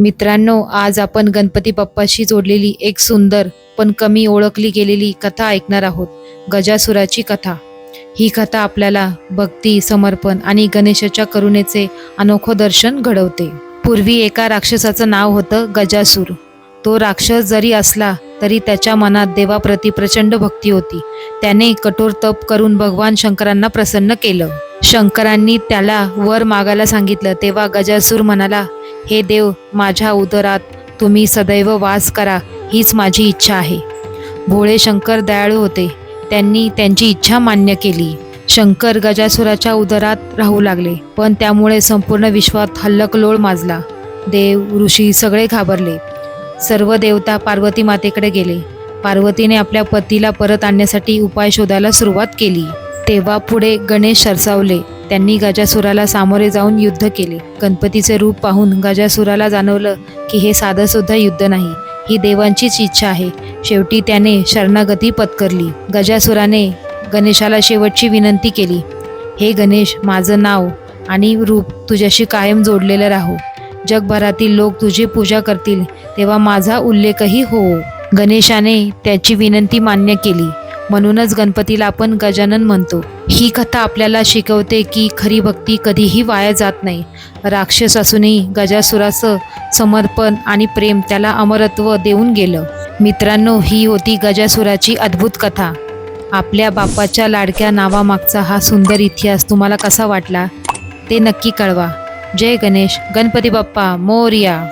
मित्रांनो आज आपण गणपती बाप्पाशी जोडलेली एक सुंदर पण कमी ओळखली गेलेली कथा ऐकणार आहोत. गजासुराची कथा. ही कथा आपल्याला भक्ती समर्पण आणि गणेशाच्या करुणेचे अनोखं दर्शन घडवते. पूर्वी एका राक्षसाचं नाव होतं गजासूर. तो राक्षस जरी असला तरी त्याच्या मनात देवाप्रती प्रचंड भक्ती होती. त्याने कठोर तप करून भगवान शंकरांना प्रसन्न केलं. शंकरांनी त्याला वर मागायला सांगितलं तेव्हा गजासूर म्हणाला हे देव माझ्या उदरात तुम्ही सदैव वास करा हीच माझी इच्छा आहे. भोळे शंकर दयाळू होते. त्यांनी त्यांची इच्छा मान्य केली. शंकर गजासुराच्या उदरात राहू लागले पण त्यामुळे संपूर्ण विश्वात हल्लकलोळ माजला. देव ऋषी सगळे घाबरले. सर्व देवता पार्वती मातेकडे गेले. पार्वतीने आपल्या पतीला परत आणण्यासाठी उपाय शोधायला सुरुवात केली. तेव्हा पुढे गणेश सरसावले. त्यांनी गजासुराला सामोरे जाऊन युद्ध केले. गणपतीचे रूप पाहून गजासुराला जाणवलं की हे साधं सुद्धा युद्ध नाही ही देवांचीच इच्छा आहे. शेवटी त्याने शरणागती पत्करली. गजासुराने गणेशाला शेवटची विनंती केली हे गणेश माझं नाव आणि रूप तुझ्याशी कायम जोडलेलं राहो. जगभरातील लोक तुझी पूजा करतील तेव्हा माझा उल्लेखही हो गणेशाने त्याची विनंती मान्य केली. म्हणूनच गणपतीला आपण गजानन म्हणतो. ही कथा आपल्याला शिकवते की खरी भक्ती कधीही वाया जात नाही. राक्षस असूनही गजासुराचं समर्पण आणि प्रेम त्याला अमरत्व देऊन गेलं. मित्रांनो ही होती गजासुराची अद्भुत कथा. आपल्या बापाच्या लाडक्या नावामागचा हा सुंदर इतिहास तुम्हाला कसा वाटला ते नक्की कळवा. जय गणेश. गणपती बाप्पा मोर्या.